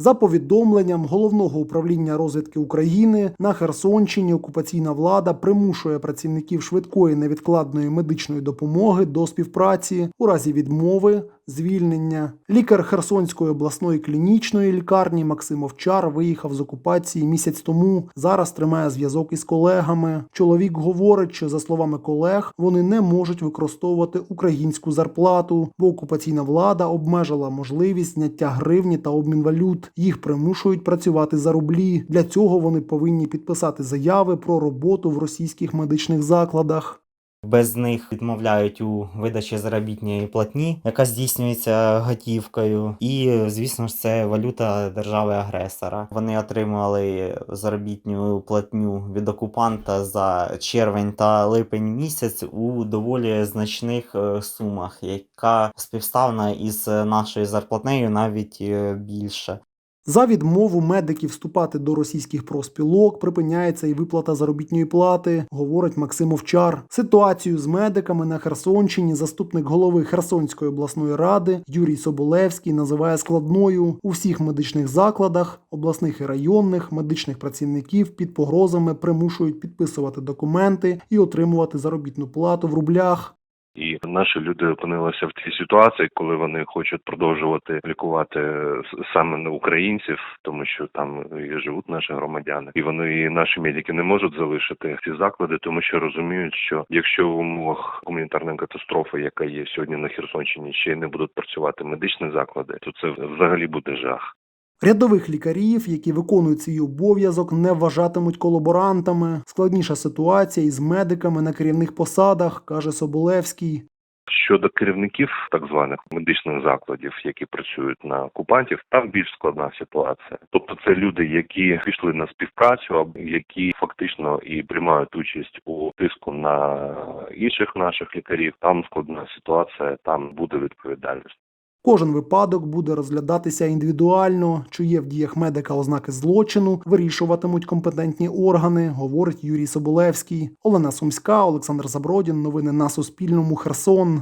За повідомленням головного управління розвідки України на Херсонщині окупаційна влада примушує працівників швидкої невідкладної медичної допомоги до співпраці у разі відмови. Звільнення лікар Херсонської обласної клінічної лікарні Максим Овчар виїхав з окупації місяць тому. Зараз тримає зв'язок із колегами. Чоловік говорить, що за словами колег вони не можуть використовувати українську зарплату, бо окупаційна влада обмежила можливість зняття гривні та обмін валют. Їх примушують працювати за рублі. Для цього вони повинні підписати заяви про роботу в російських медичних закладах. Без них відмовляють у видачі заробітної платні, яка здійснюється готівкою. І, звісно ж, це валюта держави-агресора. Вони отримали заробітну платню від окупанта за червень та липень місяць у доволі значних е, сумах, яка співставна із нашою зарплатнею навіть е, більше. За відмову медиків вступати до російських профспілок припиняється і виплата заробітної плати, говорить Максим Овчар. Ситуацію з медиками на Херсонщині заступник голови Херсонської обласної ради Юрій Соболевський називає складною у всіх медичних закладах, обласних і районних медичних працівників під погрозами примушують підписувати документи і отримувати заробітну плату в рублях. І наші люди опинилися в цій ситуації, коли вони хочуть продовжувати лікувати саме на українців, тому що там і живуть наші громадяни, і вони і наші медики не можуть залишити ці заклади, тому що розуміють, що якщо в умовах гуманітарної катастрофи, яка є сьогодні на Херсонщині, ще й не будуть працювати медичні заклади, то це взагалі буде жах. Рядових лікарів, які виконують свій обов'язок, не вважатимуть колаборантами. Складніша ситуація із медиками на керівних посадах, каже Соболевський. Щодо керівників так званих медичних закладів, які працюють на окупантів, там більш складна ситуація. Тобто, це люди, які пішли на співпрацю, які фактично і приймають участь у тиску на інших наших лікарів. Там складна ситуація, там буде відповідальність. Кожен випадок буде розглядатися індивідуально. Чи є в діях медика ознаки злочину, вирішуватимуть компетентні органи, говорить Юрій Соболевський. Олена Сумська, Олександр Забродін. Новини на Суспільному. Херсон.